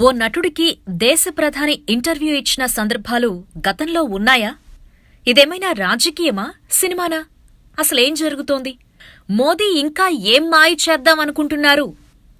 ఓ నటుడికి దేశ ప్రధాని ఇంటర్వ్యూ ఇచ్చిన సందర్భాలు గతంలో ఉన్నాయా? ఇదేమైనా రాజకీయమా సినిమానా? అసలేం జరుగుతోంది? మోదీ ఇంకా ఏం మాయ చేద్దాం అనుకుంటున్నారు?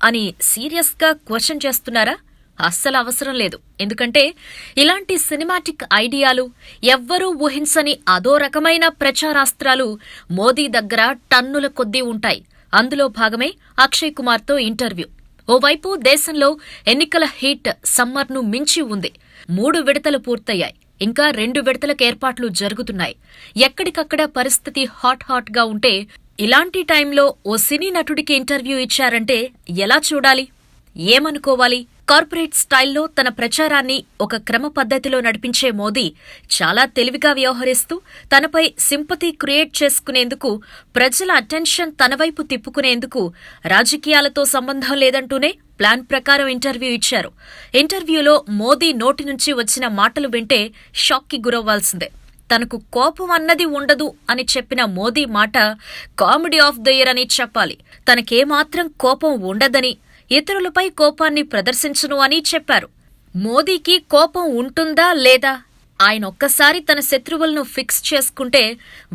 అని సీరియస్గా క్వశ్చన్ చేస్తున్నారా? అస్సలు అవసరం లేదు. ఎందుకంటే ఇలాంటి సినిమాటిక్ ఐడియాలు ఎవ్వరూ ఊహించని అదో రకమైన ప్రచారాస్త్రాలు మోదీ దగ్గర టన్నుల కొద్దీ ఉంటాయి. అందులో భాగమే అక్షయ్ కుమార్తో ఇంటర్వ్యూ. ఓవైపు దేశంలో ఎన్నికల హీట్ సమ్మర్ను మించి ఉంది. మూడు విడతలు పూర్తయ్యాయి. ఇంకా రెండు విడతలకు ఏర్పాట్లు జరుగుతున్నాయి. ఎక్కడికక్కడ పరిస్థితి హాట్ హాట్గా ఉంటే ఇలాంటి టైంలో ఓ సినీ నటుడికి ఇంటర్వ్యూ ఇచ్చారంటే ఎలా చూడాలి? ఏమనుకోవాలి? కార్పొరేట్ స్టైల్లో తన ప్రచారాన్ని ఒక క్రమ పద్ధతిలో నడిపించే మోదీ చాలా తెలివిగా వ్యవహరిస్తూ తనపై సింపతి క్రియేట్ చేసుకునేందుకు ప్రజల అటెన్షన్ తనవైపు తిప్పుకునేందుకు రాజకీయాలతో సంబంధం లేదంటూనే ప్లాన్ ప్రకారం ఇంటర్వ్యూ ఇచ్చారు. ఇంటర్వ్యూలో మోదీ నోటి నుంచి వచ్చిన మాటలు వింటే షాక్కి గురవ్వాల్సిందే. తనకు కోపం అన్నది ఉండదు అని చెప్పిన మోదీ మాట కామెడీ ఆఫ్ ద ఇయర్ అని చెప్పాలి. తనకేమాత్రం కోపం ఉండదని ఇతరులపై కోపాన్ని ప్రదర్శించును అని చెప్పారు. మోదీకి కోపం ఉంటుందా లేదా? ఆయన ఒక్కసారి తన శత్రువులను ఫిక్స్ చేసుకుంటే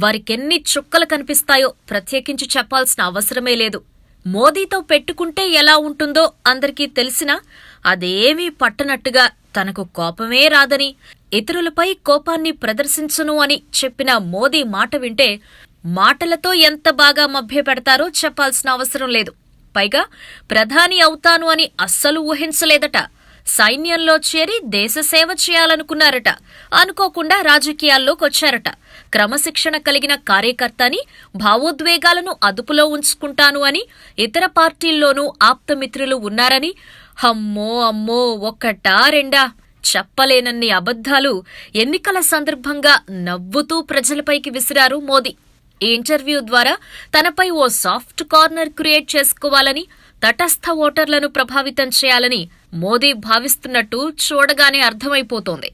వారికెన్ని చుక్కలు కనిపిస్తాయో ప్రత్యేకించి చెప్పాల్సిన అవసరమే లేదు. మోదీతో పెట్టుకుంటే ఎలా ఉంటుందో అందరికీ తెలిసినా అదేమీ పట్టనట్టుగా తనకు కోపమే రాదని ఇతరులపై కోపాన్ని ప్రదర్శించును అని చెప్పిన మోదీ మాట వింటే మాటలతో ఎంత బాగా మభ్యపెడతారో చెప్పాల్సిన అవసరం లేదు. పైగా ప్రధాని అవుతాను అని అస్సలు ఊహించలేదట. సైన్యంలో చేరి దేశసేవ చేయాలనుకున్నారట. అనుకోకుండా రాజకీయాల్లోకి వచ్చారట క్రమశిక్షణ కలిగిన కార్యకర్తని భావోద్వేగాలను అదుపులో ఉంచుకుంటాను అని ఇతర పార్టీల్లోనూ ఆప్తమిత్రులు ఉన్నారని హమ్మో అమ్మో ఒక్కటా రెండా? చెప్పలేనన్ని అబద్ధాలు. ఎన్నికల సందర్భంగా నవ్వుతూ ప్రజలపైకి విసిరారు మోదీ. ఈ ఇంటర్వ్యూ ద్వారా తనపై ఓ సాఫ్ట్ కార్నర్ క్రియేట్ చేసుకోవాలని తటస్థ ఓటర్లను ప్రభావితం చేయాలని మోదీ భావిస్తున్నట్టు చూడగానే అర్థమైపోతోంది.